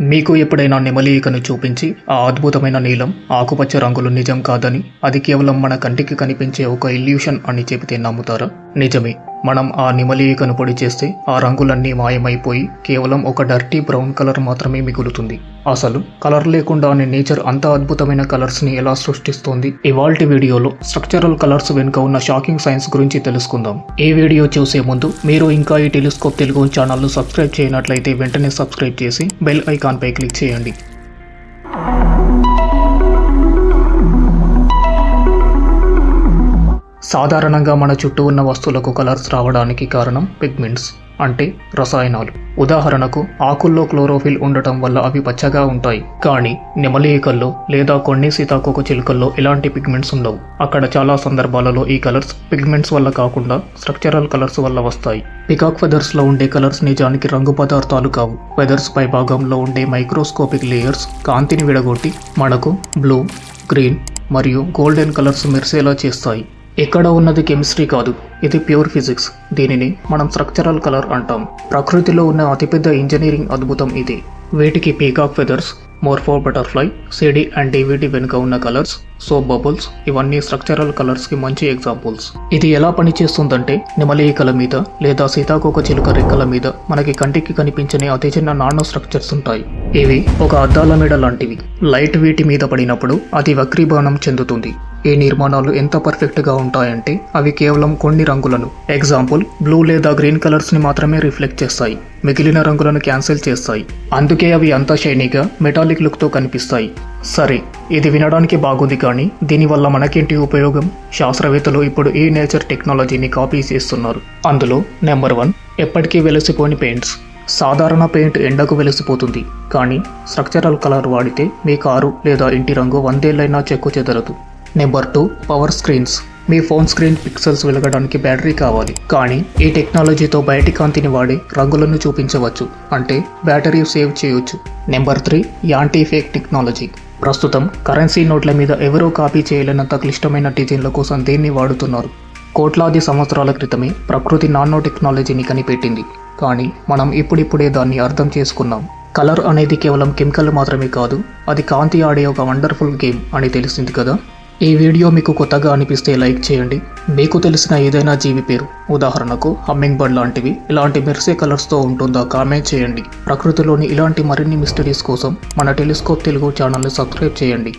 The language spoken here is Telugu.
మీకు ఎప్పుడైనా నెమలికను చూపించి ఆ అద్భుతమైన నీలం ఆకుపచ్చ రంగులు నిజం కాదని అది కేవలం మన కంటికి కనిపించే ఒక ఇల్యూషన్ అని చెబితే నమ్ముతారా? నిజమే. మనం ఆ నెమలి పొడి చేస్తే ఆ రంగులన్నీ మాయమైపోయి కేవలం ఒక డర్టీ బ్రౌన్ కలర్ మాత్రమే మిగులుతుంది. అసలు కలర్ లేకుండానే నేచర్ అంత అద్భుతమైన కలర్స్ని ఎలా సృష్టిస్తోంది? ఇవాల్టి వీడియోలో స్ట్రక్చరల్ కలర్స్ వెనుక ఉన్న షాకింగ్ సైన్స్ గురించి తెలుసుకుందాం. ఈ వీడియో చూసే ముందు మీరు ఇంకా ఈ టెలిస్కోప్ తెలుగు ఛానల్ను సబ్స్క్రైబ్ చేయనట్లయితే వెంటనే సబ్స్క్రైబ్ చేసి బెల్ ఐకాన్ పై క్లిక్ చేయండి. సాధారణంగా మన చుట్టూ ఉన్న వస్తువులకు కలర్స్ రావడానికి కారణం పిగ్మెంట్స్ అంటే రసాయనాలు. ఉదాహరణకు ఆకుల్లో క్లోరోఫిల్ ఉండటం వల్ల అవి పచ్చగా ఉంటాయి. కానీ నెమలి ఈకల్లో లేదా కొన్ని సీతాకోక చిలుకల్లో ఇలాంటి పిగ్మెంట్స్ ఉండవు. అక్కడ చాలా సందర్భాలలో ఈ కలర్స్ పిగ్మెంట్స్ వల్ల కాకుండా స్ట్రక్చరల్ కలర్స్ వల్ల వస్తాయి. పికాక్ ఫెదర్స్లో ఉండే కలర్స్ నిజానికి రంగు పదార్థాలు కావు. ఫెదర్స్ పై భాగంలో ఉండే మైక్రోస్కోపిక్ లేయర్స్ కాంతిని విడగొట్టి మనకు బ్లూ గ్రీన్ మరియు గోల్డెన్ కలర్స్ మెరిసేలా చేస్తాయి. ఇక్కడ ఉన్నది కెమిస్ట్రీ కాదు. ఇది ప్యూర్ ఫిజిక్స్. దీనిని మనం స్ట్రక్చరల్ కలర్ అంటాం. ప్రకృతిలో ఉన్న అతిపెద్ద ఇంజనీరింగ్ అద్భుతం ఇది. వీటికి peacock feathers morpho butterfly CD and DVD వెనుక ఉన్న కలర్స్ సోప్ బబుల్స్ ఇవన్నీ స్ట్రక్చరల్ కలర్స్కి మంచి ఎగ్జాంపుల్స్. ఇది ఎలా పనిచేస్తుందంటే నిమలీకల మీద లేదా సీతాకోక చిలుక రెక్కల మీద మనకి కంటికి కనిపించని అతి చిన్న నానో స్ట్రక్చర్స్ ఉంటాయి. ఇవి ఒక అద్దాల మెడ లాంటివి. లైట్ వీటి మీద పడినప్పుడు అది వక్రీభవనం చెందుతుంది. ఈ నిర్మాణాలు ఎంత పర్ఫెక్ట్గా ఉంటాయంటే అవి కేవలం కొన్ని రంగులను ఎగ్జాంపుల్ బ్లూ లేదా గ్రీన్ కలర్స్ని మాత్రమే రిఫ్లెక్ట్ చేస్తాయి మిగిలిన రంగులను క్యాన్సిల్ చేస్తాయి. అందుకే అవి అంత షైనీగా మెటాలిక్ లుక్తో కనిపిస్తాయి. సరే ఇది వినడానికి బాగుంది కానీ దీనివల్ల మనకేంటి ఉపయోగం? శాస్త్రవేత్తలు ఇప్పుడు ఈ నేచర్ టెక్నాలజీని కాపీ చేస్తున్నారు. అందులో నెంబర్ వన్ ఎప్పటికీ వెలసిపోని పెయింట్స్. సాధారణ పెయింట్ ఎండకు వెలిసిపోతుంది కానీ స్ట్రక్చరల్ కలర్ వాడితే మీ కారు లేదా ఇంటి రంగు వందేళ్ళైనా చెక్కు చెదరదు. Number two power screens. మీ ఫోన్ స్క్రీన్ పిక్సెల్స్ వెలగడానికి బ్యాటరీ కావాలి. కానీ ఈ టెక్నాలజీతో బయటి కాంతిని వాడి రంగులను చూపించవచ్చు. అంటే బ్యాటరీ సేవ్ చేయొచ్చు. Number three antifake technology. ప్రస్తుతం కరెన్సీ నోట్ల మీద ఎవరూ కాపీ చేయలేనంత క్లిష్టమైన డిజైన్ల కోసం దీన్ని వాడుతున్నారు. కోట్లాది సంవత్సరాల క్రితమే ప్రకృతి నానో టెక్నాలజీని కనిపెట్టింది. కానీ మనం ఇప్పుడిప్పుడే దాన్ని అర్థం చేసుకున్నాం. కలర్ అనేది కేవలం కెమికల్ మాత్రమే కాదు అది కాంతి ఆడే ఒక వండర్ఫుల్ గేమ్ అని తెలిసింది కదా? ఈ వీడియో మీకు కొత్తగా అనిపిస్తే లైక్ చేయండి. మీకు తెలిసిన ఏదైనా జీవి పేరు ఉదాహరణకు హమ్మింగ్ బర్డ్ లాంటివి ఇలాంటి మెరిసే కలర్స్తో ఉంటుందా కామెంట్ చేయండి. ప్రకృతిలోని ఇలాంటి మరిన్ని మిస్టరీస్ కోసం మన టెలిస్కోప్ తెలుగు ఛానల్ని సబ్స్క్రైబ్ చేయండి.